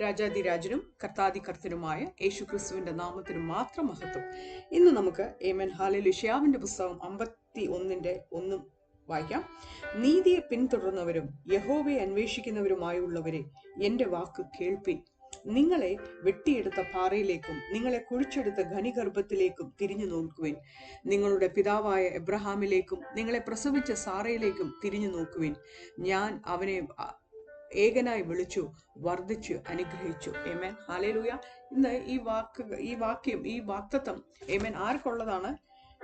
രാജാതിരാജനും കർത്താതികർത്തനുമായ യേശു ക്രിസ്തുവിന്റെ നാമത്തിന് മാത്രം മഹത്വം. ഇന്ന് നമുക്ക് ഏമൻ ഹാലിൽ ഇഷ്യാവിന്റെ പുസ്തകം അമ്പത്തി ഒന്നിന്റെ ഒന്നും വായിക്കാം. നീതിയെ പിന്തുടർന്നവരും യഹോവയെ അന്വേഷിക്കുന്നവരുമായുള്ളവരെ എന്റെ വാക്ക് കേൾപ്പി. നിങ്ങളെ വെട്ടിയെടുത്ത പാറയിലേക്കും നിങ്ങളെ കുഴിച്ചെടുത്ത ഘനിഗർഭത്തിലേക്കും തിരിഞ്ഞു നോക്കുവിൻ. നിങ്ങളുടെ പിതാവായ എബ്രഹാമിലേക്കും നിങ്ങളെ പ്രസവിച്ച സാറയിലേക്കും തിരിഞ്ഞു നോക്കുവിൻ. ഞാൻ അവനെ ഏകനായി വിളിച്ചു വർദ്ധിച്ചു അനുഗ്രഹിച്ചു. ഏമേൻ ഹാലേലൂയ ഇന്ന് ഈ വാക്ക് ഈ വാക്യം ഈ വാക്തത്വം ഏമേൻ ആർക്കുള്ളതാണ്?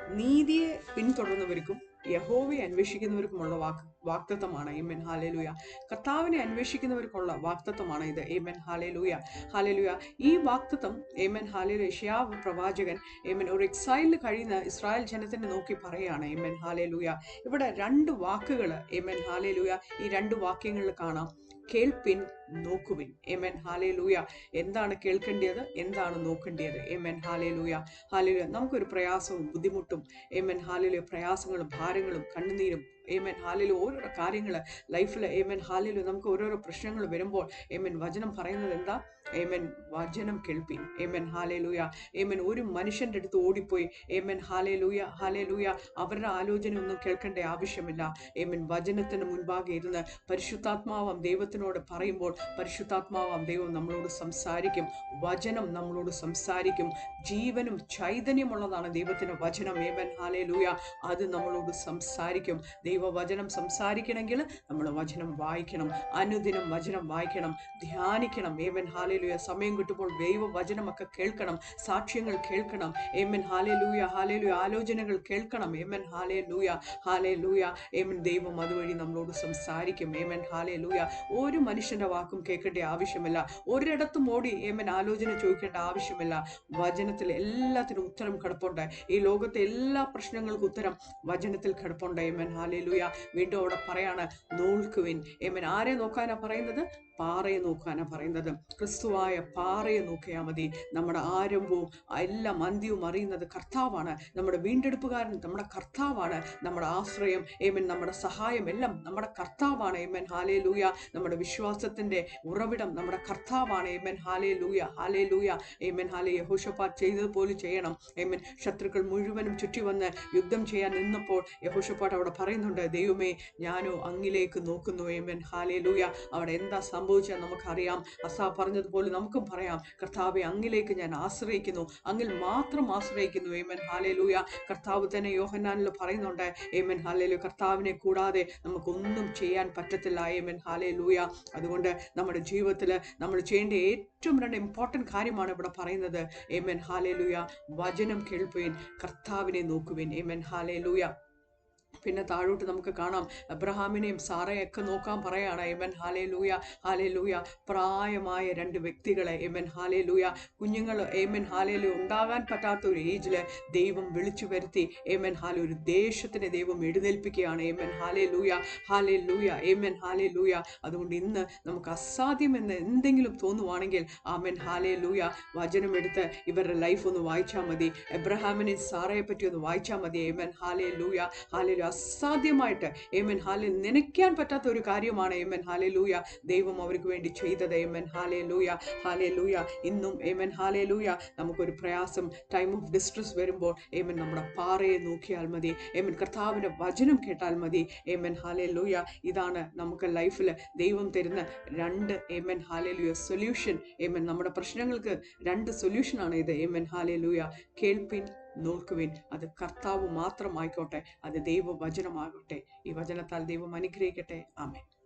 നീതിയെ പിന്തുടർന്നവർക്കും യഹോവയെ അന്വേഷിക്കുന്നവർക്കുമുള്ള വാക്ക്. വാക്തത്വമാണ് ഏമൻ ഹാലേലൂയ കർത്താവിനെ അന്വേഷിക്കുന്നവർക്കുള്ള വാക്തത്വമാണ് ഇത്. ഏമൻ ഹാലേലൂയ ഹാലേലൂയ ഈ വാക്തത്വം എമൻ ഹാലേലു യഷ്യാവ് പ്രവാചകൻ എമൻ ഒരു എക്സൈലിൽ കഴിയുന്ന ഇസ്രായേൽ ജനത്തിനെ നോക്കി പറയാണ് എമൻ ഹാലേലൂയ ഇവിടെ രണ്ട് വാക്കുകൾ എമൻ ഹാലേലൂയ ഈ രണ്ട് വാക്യങ്ങളിൽ കാണാം. കേൾപ്പിൻ നോക്കുവിൻ. ഏമൻ ഹാലേലൂയ എന്താണ് കേൾക്കേണ്ടത്? എന്താണ് നോക്കേണ്ടത്? ഏമൻ ഹാലേലൂയ ഹാലേലൂയ നമുക്കൊരു പ്രയാസവും ബുദ്ധിമുട്ടും ഏമൻ ഹാലേലൂയ പ്രയാസങ്ങളും ഭാരങ്ങളും കണ്ണുനീരും ഏമൻ ഹാലിലും ഓരോരോ കാര്യങ്ങൾ ലൈഫിൽ ഏമൻ ഹാലിലും നമുക്ക് ഓരോരോ പ്രശ്നങ്ങൾ വരുമ്പോൾ ഏമൻ വചനം പറയുന്നത് എന്താ? ഏമൻ വചനം കേൾപ്പിൻ. ഏമൻ ഹാലേലൂയ ഏമൻ ഒരു മനുഷ്യന്റെ അടുത്ത് ഓടിപ്പോയി. ഏമൻ ഹാലേലൂയ ഹാലേലൂയ അവരുടെ ആലോചന ഒന്നും കേൾക്കേണ്ട ആവശ്യമില്ല. ഏമൻ വചനത്തിന് മുൻപാകെ ഇരുന്ന് പരിശുദ്ധാത്മാവാം ദൈവത്തിനോട് പറയുമ്പോൾ പരിശുദ്ധാത്മാവാം ദൈവം നമ്മളോട് സംസാരിക്കും. വചനം നമ്മളോട് സംസാരിക്കും. ജീവനും ചൈതന്യമുള്ളതാണ് ദൈവത്തിന്റെ വചനം. ഏമൻ ഹാലേലൂയ അത് നമ്മളോട് സംസാരിക്കും. ദൈവവചനം സംസാരിക്കണമെങ്കിൽ നമ്മൾ വചനം വായിക്കണം. അനുദിനം വചനം വായിക്കണം. ധ്യാനിക്കണം. ഏമൻ ഹാലേലൂയ സമയം കിട്ടുമ്പോൾ ദൈവ വചനമൊക്കെ കേൾക്കണം സാക്ഷ്യങ്ങൾ കേൾക്കണം. ഏമൻ ഹാലേലൂയ ഹാലേലൂയ ആലോചനകൾ കേൾക്കണം. ഏമൻ ഹാലേലൂയ ഹാലേലൂയ ഏമൻ ദൈവം അതുവഴി നമ്മളോട് സംസാരിക്കും. ഏമൻ ഹാലേലൂയ ഒരു മനുഷ്യന്റെ വാക്കും കേൾക്കേണ്ട ആവശ്യമില്ല. ഒരിടത്തും ഓടി ഏമൻ ആലോചന ചോദിക്കേണ്ട ആവശ്യമില്ല. വചനത്തിൽ എല്ലാത്തിനും ഉത്തരം കിടപ്പുണ്ട്. ഈ ലോകത്തെ എല്ലാ പ്രശ്നങ്ങൾക്കും ഉത്തരം വചനത്തിൽ കിടപ്പുണ്ട്. ഏമൻ ഹാലേലൂയ വീണ്ടും അവിടെ പറയാണ് നോൽക്കുവിൻ. ഏമൻ ആരെ നോക്കാനാ പറയുന്നത്? പാറയെ നോക്കാനാ പറയുന്നത്. ക്രിസ്തുവായ പാറയെ നോക്കിയാൽ മതി. നമ്മുടെ ആരംഭവും എല്ലാം അന്ത്യവും അറിയുന്നത് കർത്താവാണ്. നമ്മുടെ വീണ്ടെടുപ്പുകാരൻ നമ്മുടെ കർത്താവാണ്. നമ്മുടെ ആശ്രയം ഏമൻ നമ്മുടെ സഹായം എല്ലാം നമ്മുടെ കർത്താവാണ്. ഏമൻ ഹാലേ ലൂയ നമ്മുടെ വിശ്വാസത്തിന്റെ ഉറവിടം നമ്മുടെ കർത്താവാണ്. ഏമൻ ഹാലേ ലൂയ ഹാലേ ലൂയ ഏമൻ ഹാലേ യഹോഷപ്പാ ചെയ്തതുപോലെ ചെയ്യണം. ഏമൻ ശത്രുക്കൾ മുഴുവനും ചുറ്റി വന്ന് യുദ്ധം ചെയ്യാൻ നിന്നപ്പോൾ യഹോഷപ്പാട്ട് അവിടെ പറയുന്നുണ്ട് ദൈവമേ ഞാനോ അങ്ങിലേക്ക് നോക്കുന്നു. ഏമൻ ഹാലേ ലൂയ അവിടെ എന്താ സംഭവിച്ചാൽ നമുക്കറിയാം. അസാ പറഞ്ഞതുപോലെ നമുക്കും പറയാം. കർത്താവെ അങ്ങിലേക്ക് ഞാൻ ആശ്രയിക്കുന്നു. അങ്ങിൽ മാത്രം ആശ്രയിക്കുന്നു. ഏമൻ ഹാലേലൂയ കർത്താവ് തന്നെ യോഹന്നാനിൽ പറയുന്നുണ്ട്. ഏമൻ ഹാലേലു കർത്താവിനെ കൂടാതെ നമുക്കൊന്നും ചെയ്യാൻ പറ്റത്തില്ല. ഏമൻ ഹാലേലൂയ അതുകൊണ്ട് നമ്മുടെ ജീവിതത്തിൽ നമ്മൾ ചെയ്യേണ്ട ഏറ്റവും രണ്ട് ഇമ്പോർട്ടന്റ് കാര്യമാണ് ഇവിടെ പറയുന്നത്. ഏമൻ ഹാലേലൂയ വചനം കേൾപ്പുവിൻ കർത്താവിനെ നോക്കുവിൻ. ഏമൻ ഹാലേ ലൂയ പിന്നെ താഴോട്ട് നമുക്ക് കാണാം. അബ്രഹാമിനെയും സാറയൊക്കെ നോക്കാൻ പറയാണ്. എമൻ ഹാലേ ലൂയ ഹാലേ ലൂയ പ്രായമായ രണ്ട് വ്യക്തികളെ എമൻ ഹാലേ ലൂയ കുഞ്ഞുങ്ങൾ എമൻ ഹാലേ ലൂയ ഉണ്ടാകാൻ പറ്റാത്ത ഒരു ഏജിൽ ദൈവം വിളിച്ചു വരുത്തി എമൻ ഹാല ഒരു ദേശത്തിനെ ദൈവം എഴുന്നേൽപ്പിക്കുകയാണ്. എമൻ ഹാലേ ലൂയ ഹാലേ ലൂയ എമൻ ഹാലേ ലൂയ അതുകൊണ്ട് ഇന്ന് നമുക്ക് അസാധ്യമെന്ന് എന്തെങ്കിലും തോന്നുവാണെങ്കിൽ ആമൻ ഹാലേ ലൂയ വചനമെടുത്ത് ഇവരുടെ ലൈഫ് ഒന്ന് വായിച്ചാൽ മതി. എബ്രഹാമിനെയും സാറയെ പറ്റി ഒന്ന് വായിച്ചാൽ മതി. എമൻ ഹാലേ ലൂയ ഹാലേ ലൂയ അസാധ്യമായിട്ട്. ഏമൻ ഹാലെ നനയ്ക്കാൻ പറ്റാത്ത ഒരു കാര്യമാണ്. ഏമൻ ഹാലെ ലൂയ ദൈവം അവർക്ക് വേണ്ടി ചെയ്തത്. ഏമൻ ഹാലെ ലൂയ ഹാലെ ലൂയ ഇന്നും ഏമൻ ഹാലെ ലൂയ നമുക്കൊരു പ്രയാസം ടൈം ഓഫ് ഡിസ്ട്രസ് വരുമ്പോൾ ഏമൻ നമ്മുടെ പാറയെ നോക്കിയാൽ മതി. ഏമൻ കർത്താവിന്റെ വചനം കേട്ടാൽ മതി. ഏമൻ ഹാലെ ലൂയ ഇതാണ് നമുക്ക് ലൈഫിൽ ദൈവം തരുന്ന രണ്ട് ഏമൻ ഹാലെ ലൂയ സൊല്യൂഷൻ ഏമൻ നമ്മുടെ പ്രശ്നങ്ങൾക്ക് രണ്ട് സൊല്യൂഷനാണ് ഇത്. ഏമൻ ഹാലെ ലൂയ കേൾപ്പിൻ നോക്കുവിൻ. അത് കർത്താവ് മാത്രമായിക്കോട്ടെ അത് ദൈവവചനമാകട്ടെ. ഈ വചനത്താൽ ദൈവം അനുഗ്രഹിക്കട്ടെ. ആമേൻ.